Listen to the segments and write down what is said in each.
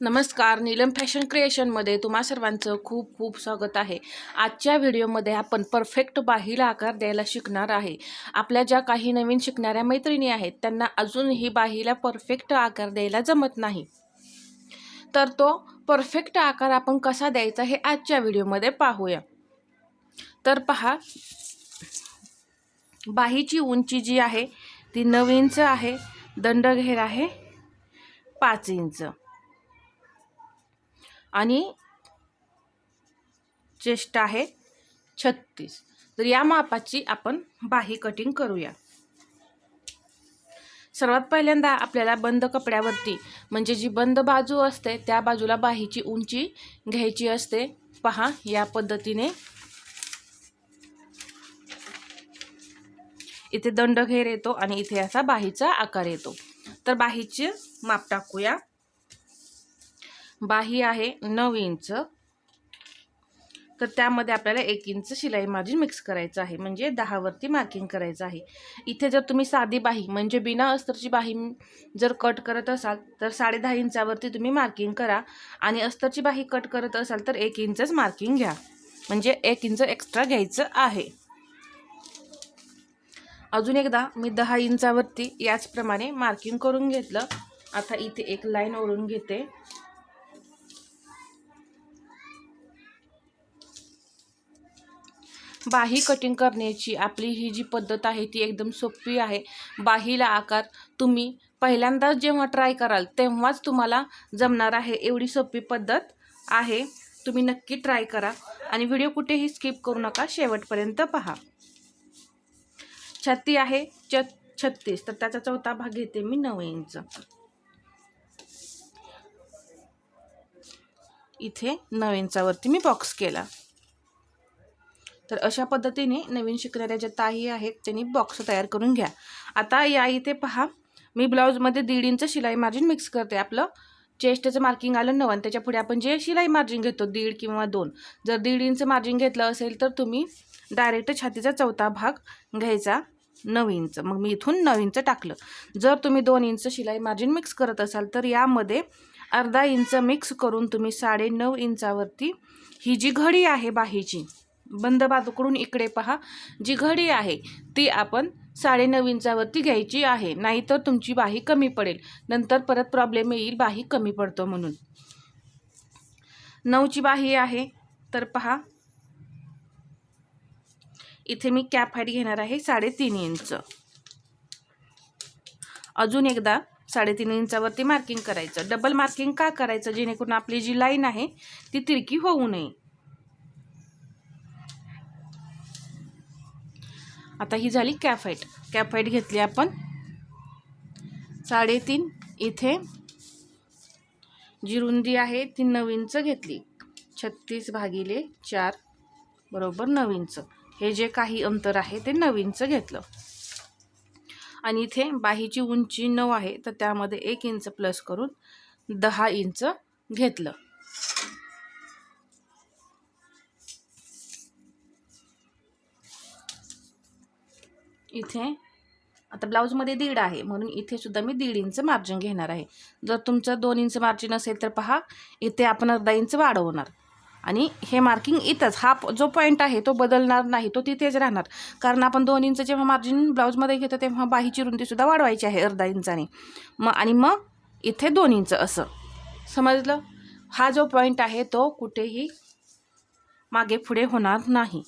नमस्कार नीलम फॅशन क्रिएशनमध्ये तुम्हा सर्वांचं खूप खूप स्वागत आहे. आजच्या व्हिडिओमध्ये आपण परफेक्ट बाहीला आकार द्यायला शिकणार आहे. आपल्या ज्या काही नवीन शिकणाऱ्या मैत्रिणी आहेत त्यांना अजूनही बाहीला परफेक्ट आकार द्यायला जमत नाही. तर तो परफेक्ट आकार आपण कसा द्यायचा हे आजच्या व्हिडिओमध्ये पाहूया. तर पहा. बाहीची उंची जी आहे ती नऊ इंच आहे दंडघेर आहे पाच इंच. आणि चेस्ट आहे छत्तीस. तर या मापाची आपण बाही कटिंग करूया. सर्वात पहिल्यांदा आपल्याला बंद कपड्यावरती म्हणजे जी बंद बाजू असते त्या बाजूला बाहीची उंची घ्यायची असते. पहा या पद्धतीने. इथे दंडघेर येतो आणि इथे असा बाहीचा आकार येतो. तर बाहीचे माप टाकूया. बाही आहे नऊ इंच. तर त्यामध्ये आपल्याला एक इंच शिलाई मार्जिन मिक्स करायचं आहे. म्हणजे दहावरती मार्किंग करायचं आहे. इथे जर तुम्ही साधी बाही म्हणजे बिना अस्तरची बाही जर कट करत असाल तर साडेदहा इंचावरती तुम्ही मार्किंग करा. आणि अस्तरची बाही कट करत असाल तर एक इंचच मार्किंग घ्या. म्हणजे एक इंच एक्स्ट्रा घ्यायचं आहे. अजून एकदा मी दहा इंचावरती याचप्रमाणे मार्किंग करून घेतलं. आता इथे एक लाईन ओढून घेते. बाही कटिंग करण्याची आपली ही जी पद्धत आहे ती एकदम सोपी आहे. बाहीला आकार तुम्ही पहिल्यांदाच जेव्हा ट्राय कराल तेव्हाच तुम्हाला जमणार आहे. एवढी सोपी पद्धत आहे. तुम्ही नक्की ट्राय करा आणि व्हिडिओ कुठेही स्किप करू नका. शेवटपर्यंत पहा. छत्ती आहे. च छत्तीस. तर त्याचा चौथा भाग घेते मी नऊ इंच. इथे नऊ इंचावरती मी बॉक्स केला. तर अशा पद्धतीने नवीन शिकणाऱ्या ज्या ताई आहेत त्यांनी बॉक्स तयार करून घ्या. आता या इथे पहा मी ब्लाऊजमध्ये दीड इंच शिलाई मार्जिन मिक्स करते. आपलं चेस्टचं मार्किंग आलं नवं आणि त्याच्या पुढे आपण जे शिलाई मार्जिन घेतो दीड किंवा दोन. जर दीड इंच मार्जिन घेतलं असेल तर तुम्ही डायरेक्ट छातीचा चौथा भाग घ्यायचा नऊ इंच. मग मी इथून नऊ इंच टाकलं. जर तुम्ही दोन इंच शिलाई मार्जिन मिक्स करत असाल तर यामध्ये अर्धा इंच मिक्स करून तुम्ही साडे नऊ इंचावरती ही जी घडी आहे बाहीची बंद बाजूकडून इकडे पहा. जी घडी आहे ती आपण साडेनऊ इंचावरती घ्यायची आहे. नाहीतर तुमची बाही कमी पडेल. नंतर परत प्रॉब्लेम येईल बाही कमी पडतो म्हणून. नऊची बाही आहे तर पहा. इथे मी कॅप हाईट घेणार आहे साडेतीन इंच. अजून एकदा साडेतीन इंचावरती मार्किंग करायचं. डबल मार्किंग का करायचं? जेणेकरून आपली जी लाईन आहे ती तिरकी होऊ नये. आता ही झाली कॅफाईट कॅफाईट घेतली आपण. साडेतीन इथे जी रुंदी आहे ती नऊ इंच घेतली. छत्तीस भागिले चार बरोबर नऊ इंच हे जे काही अंतर आहे ते नऊ इंच घेतलं. आणि इथे बाहीची उंची नऊ आहे तर त्यामध्ये एक इंच प्लस करून दहा इंच घेतलं. इथे. आता ब्लाऊजमध्ये दीड आहे म्हणून इथे सुद्धा मी दीड इंच मार्जिन घेणार आहे. जर तुमचं दोन इंच मार्जिन असेल तर पहा इथे आपण अर्धा इंच वाढवणार. आणि हे मार्किंग इथंच हा जो पॉईंट आहे तो बदलणार नाही तो तिथेच राहणार. कारण आपण दोन इंच जेव्हा मार्जिन ब्लाऊजमध्ये घेतो तेव्हा बाहीची रुंदीसुद्धा वाढवायची आहे अर्धा इंचाने. मग आणि मग इथे दोन इंच असं. समजलं? हा जो पॉईंट आहे तो कुठेही मागे पुढे होणार नाही.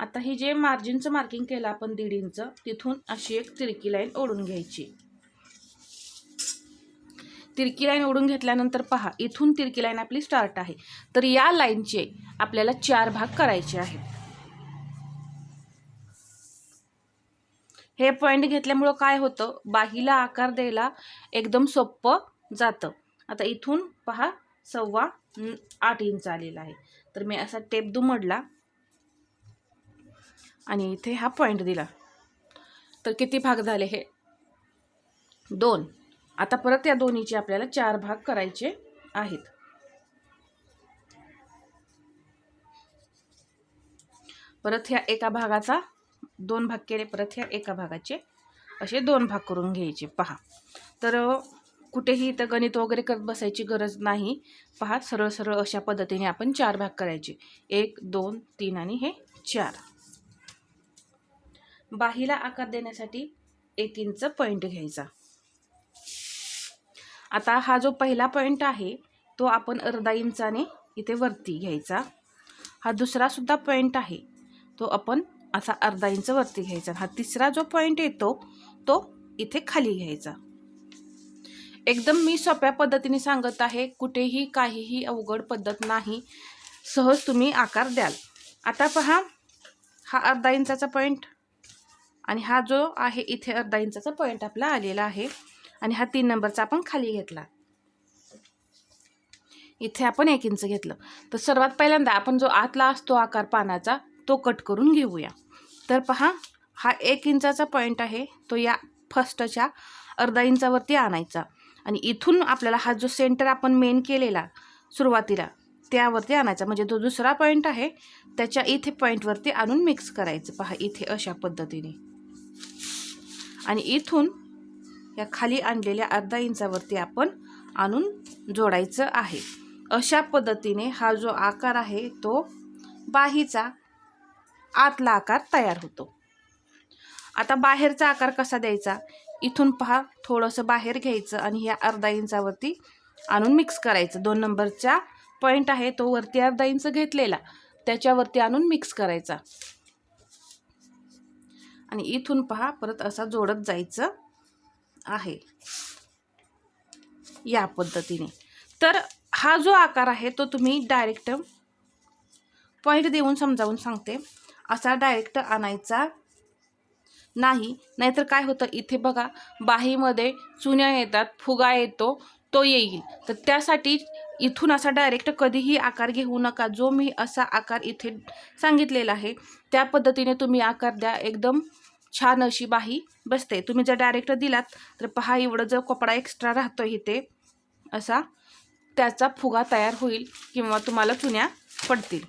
आता हे जे मार्जिनचं मार्किंग केलं आपण दीड इंच तिथून अशी एक तिरकी लाईन ओढून घ्यायची. तिरकी लाईन ओढून घेतल्यानंतर पहा इथून तिरकी लाईन आपली स्टार्ट आहे. तर या लाईनचे आपल्याला चार भाग करायचे आहेत. हे पॉईंट घेतल्यामुळं काय होतं? बाहीला आकार द्यायला एकदम सोपं जातं. आता इथून पहा सव्वा आठ इंच आलेला आहे. तर मी असा टेप दुमडला. आणि इथे हा पॉईंट दिला. तर किती भाग झाले हे? दोन. आता परत या दोन्हीचे आपल्याला चार भाग करायचे आहेत. परत ह्या एका भागाचा दोन भाग केले परत ह्या एका भागाचे असे दोन भाग करून घ्यायचे. पहा. तर कुठेही इथं गणित वगैरे करत बसायची गरज नाही. पहा सरळ सरळ अशा पद्धतीने आपण चार भाग करायचे. एक दोन तीन आणि हे चार. बाहीला आकार देण्यासाठी एक इंच पॉईंट घ्यायचा. आता हा जो पहिला पॉईंट आहे तो आपण अर्धा इंचाने इथे वरती घ्यायचा. हा दुसरा सुद्धा पॉईंट आहे तो आपण असा अर्धा इंच वरती घ्यायचा. हा तिसरा जो पॉईंट येतो तो इथे खाली घ्यायचा. एकदम मी सोप्या पद्धतीने सांगत आहे कुठेही काहीही अवघड पद्धत नाही. सहज तुम्ही आकार द्याल. आता पहा हा अर्धा इंचाचा पॉईंट आणि हा जो आहे इथे अर्धा इंचाचा पॉईंट आपला आलेला आहे. आणि हा तीन नंबरचा आपण खाली घेतला. इथे आपण एक इंच घेतलं. तर सर्वात पहिल्यांदा आपण जो आतला असतो आकार पानाचा तो कट करून घेऊया. तर पहा हा एक इंचाचा पॉईंट आहे. तो या फर्स्टच्या अर्धा इंचावरती आणायचा. आणि इथून आपल्याला हा जो सेंटर आपण मेन केलेला सुरुवातीला त्यावरती आणायचा. म्हणजे जो दुसरा पॉईंट आहे त्याच्या इथे पॉईंटवरती आणून मिक्स करायचं. पहा इथे अशा पद्धतीने. आणि इथून या खाली आणलेल्या अर्धा इंचावरती आपण आणून जोडायचं आहे. अशा पद्धतीने हा जो आकार आहे तो बाहीचा आतला आकार तयार होतो. आता बाहेरचा आकार कसा द्यायचा? इथून पहा थोडंसं बाहेर घ्यायचं आणि ह्या अर्धा इंचावरती आणून मिक्स करायचं. दोन नंबरचा पॉईंट आहे तो वरती अर्धा इंच घेतलेला. त्याच्यावरती आणून मिक्स करायचा. आणि इथून पहा परत असा जोडत जायचं आहे. या पद्धतीने. तर हा जो आकार आहे तो तुम्ही डायरेक्ट पॉईंट देऊन समजावून सांगते. असा डायरेक्ट आणायचा नाही. नाहीतर काय होतं इथे बघा बाहीमध्ये चुन्या येतात फुगा येतो तो येईल. तर त्यासाठी इथून असा डायरेक्ट कधीही आकार घेऊ नका. जो मी असा आकार इथे सांगितलेला आहे त्या पद्धतीने तुम्ही आकार द्या. एकदम छान अशी बाही बसते. तुम्ही जर डायरेक्ट दिलात तर पहा एवढं जर कपडा एक्स्ट्रा राहतो इथे असा त्याचा फुगा तयार होईल किंवा तुम्हाला चुन्या पडतील.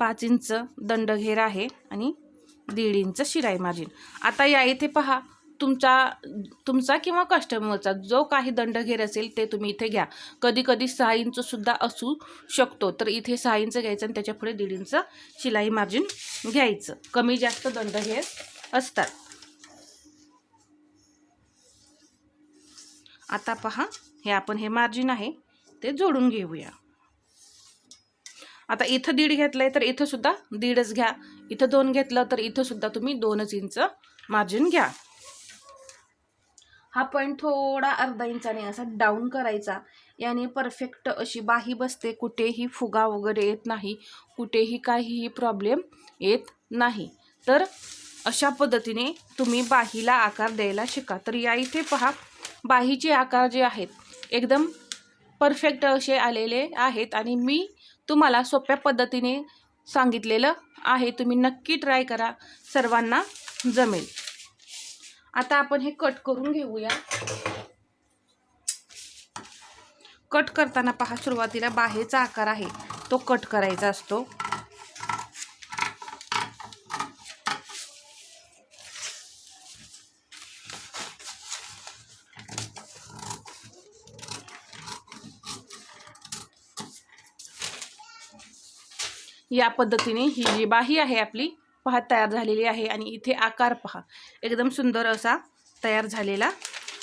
पाच इंच दंडघेर आहे आणि दीड इंच शिराई मार्जिन. आता या इथे पहा तुमचा तुमचा किंवा कस्टमरचा जो काही दंडघेर असेल ते तुम्ही इथे घ्या. कधी कधी सहा इंचसुद्धा असू शकतो. तर इथे सहा इंच घ्यायचं आणि त्याच्या पुढे दीड इंच शिलाई मार्जिन घ्यायचं. कमी जास्त दंडघेर असतात. आता पहा हे आपण हे मार्जिन आहे ते जोडून घेऊया. आता इथं दीड घेतलंय तर इथं सुद्धा दीडच घ्या. इथं दोन घेतलं तर इथं सुद्धा तुम्ही दोनच इंच मार्जिन घ्या. हा पॉईंट थोडा अर्धा इंचाने असा डाऊन करायचा. याने परफेक्ट अशी बाही बसते. कुठेही फुगा वगैरे येत नाही. कुठेही काहीही प्रॉब्लेम येत नाही. तर अशा पद्धतीने तुम्ही बाहीला आकार द्यायला शिका. तर या इथे पहा. बाहीचे आकार जे आहेत एकदम परफेक्ट असे आलेले आहेत आणि मी तुम्हाला सोप्या पद्धतीने सांगितलेलं आहे. तुम्ही नक्की ट्राय करा. सर्वांना जमेल. आता आपण हे कट करून घेऊया. कट करताना पहा सुरुवातीला बाहेरचा आकार आहे तो कट करायचा असतो. या पद्धतीने ही जी बाही आहे आपली पहा तयार झालेली आहे. आणि इथे आकार पहा. एकदम सुंदर असा तयार झालेला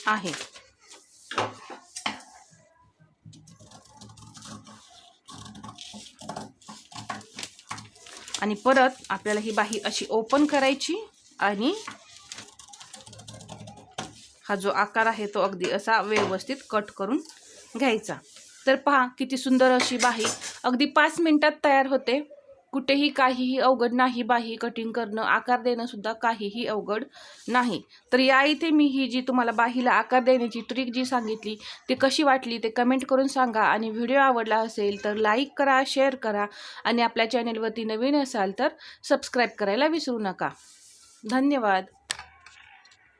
आहे. आणि परत आपल्याला ही बाही अशी ओपन करायची आणि हा जो आकार आहे तो अगदी असा व्यवस्थित कट करून घ्यायचा. तर पहा किती सुंदर अशी बाही अगदी पाच मिनिटात तयार होते. कुठेही काहीही अवघड नाही बाही कटिंग करणं. आकार देणं सुद्धा काहीही अवघड नाही. तर या इथे मी ही जी तुम्हाला बाहीला आकार देण्याची ट्रिक जी सांगितली ती कशी वाटली ते कमेंट करून सांगा. आणि व्हिडिओ आवडला असेल तर लाईक करा शेअर करा. आणि आपल्या चॅनेलवरती नवीन असाल तर सबस्क्राईब करायला विसरू नका. धन्यवाद.